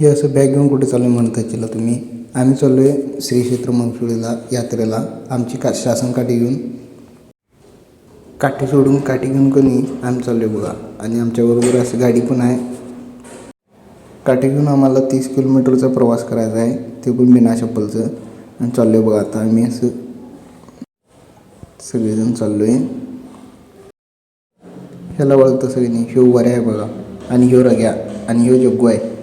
हे असं बॅग घेऊन कुठे चालू म्हणत चिला तुम्ही? आम्ही चाललो आहे श्री क्षेत्र मनसुळीला यात्रेला. आमची का शासन काठी घेऊन. काठी सोडून काठी घेऊन कनी आम्ही चाललो आहे बघा. आणि आमच्याबरोबर असं गाडी पण आहे. काठी घेऊन आम्हाला तीस किलोमीटरचा प्रवास करायचा आहे. ते पण बिना चप्पलचं. आणि चाललो आहे बघा आता आम्ही असं. सगळेजण चाललो आहे ह्याला ओळखतं सगळ्यांनी. ह्यो वऱ्या आहे बघा. आणि ह्यो रग्या. आणि ह्यो जग्गू आहे.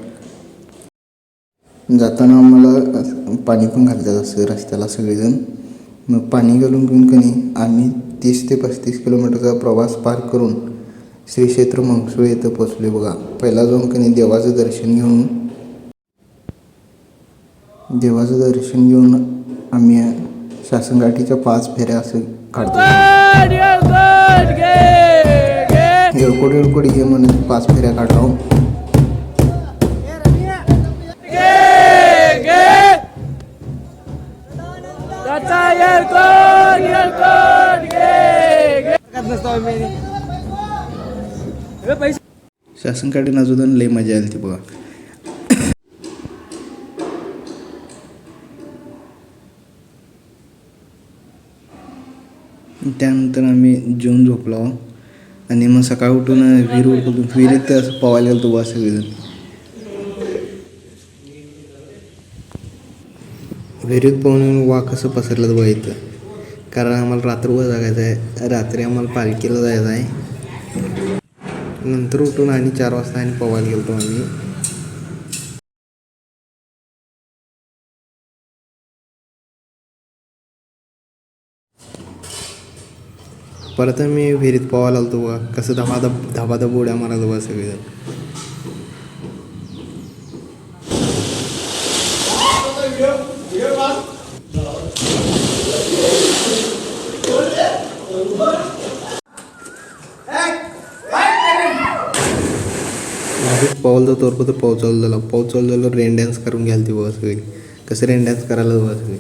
जाताना आम्हाला पाणी पण घालतात असं रस्त्याला सगळेजण. मग पाणी घालून घेऊन कनी आम्ही तीस ते पस्तीस किलोमीटरचा प्रवास पार करून श्री क्षेत्र मंगसुळे इथं पोचलो बघा. पहिला जाऊन कनी देवाचं दर्शन घेऊन देवाचं दर्शन घेऊन आम्ही शासनगाठीच्या पाच फेऱ्या असं काढतो. एळकोट एळकोट घे म्हणून पाच फेऱ्या काढतो शासनकाठी अजून लई मजा आली ती बघा. त्यानंतर आम्ही जेवून झोपलो. आणि मग सकाळी उठून विहीर उठून विहिरीत असं पवायला गेलो बा सगळेजण विहिरीत पोहून वाघ वा कसं पसरलं बघा इथं. कारण आम्हाला रात्रभर जागायचं आहे. रात्री आम्हाला पालखीला जायचं आहे. नंतर उठून आणि चार वाजता आणि पवायला गेलो आम्ही. परत आम्ही विहिरीत पवायला आलो बघा. कसं धबा धब धबा धब उड्या मारायला बघा सगळेजण. विहिरीत पाऊल तर तोरपं तर पाऊस चालू झाला पाऊस चालू झाला रेन डॅन्स करून घ्याल ती बघा सगळी. कसं रेन डॅन्स करायला बघा सगळी?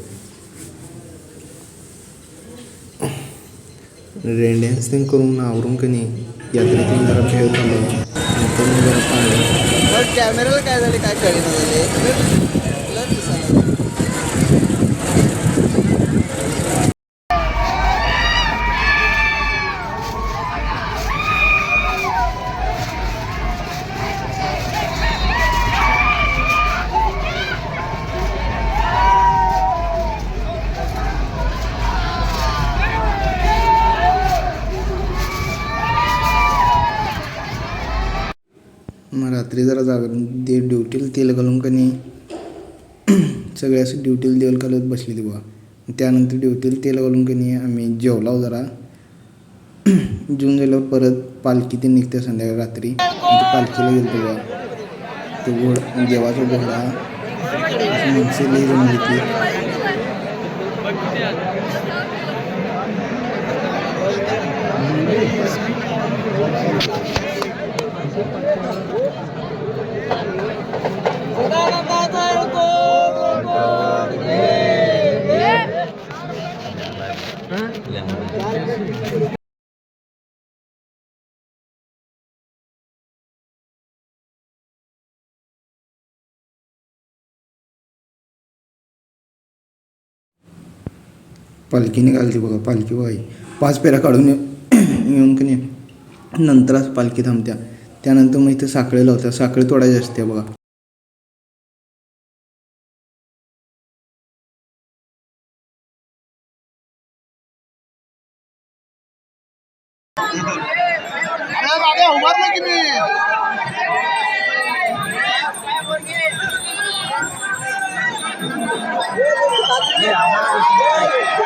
रेन डॅन्स ते करून आवरून का नाही यात्रेतून जरा खेळ चालू जरा कॅमेराला काय झाले? काय कळेना मग रात्री जरा जागरण ते ड्युटीला तेल घालून का नाही सगळे असे ड्युटीला तेल घालत बसले ते बघा त्यानंतर ड्युटीला तेल घालून का नाही आम्ही जेवलाव जरा. जेवून झाल्यावर परत पालखी ते निघते संध्याकाळी रात्री. ते पालखीला गेलो बुवा. तो घोड देवाचा घोडा. अशी लई जमली ती पालखी निघालती बघा पालखी बघा पाच पेऱ्या काढून येऊन की नंतरच पालखी थांबत्या. त्यानंतर मग इथं साखळी लावत्या. साखळी तोडायची असते बघा. उभारलो की मी? काय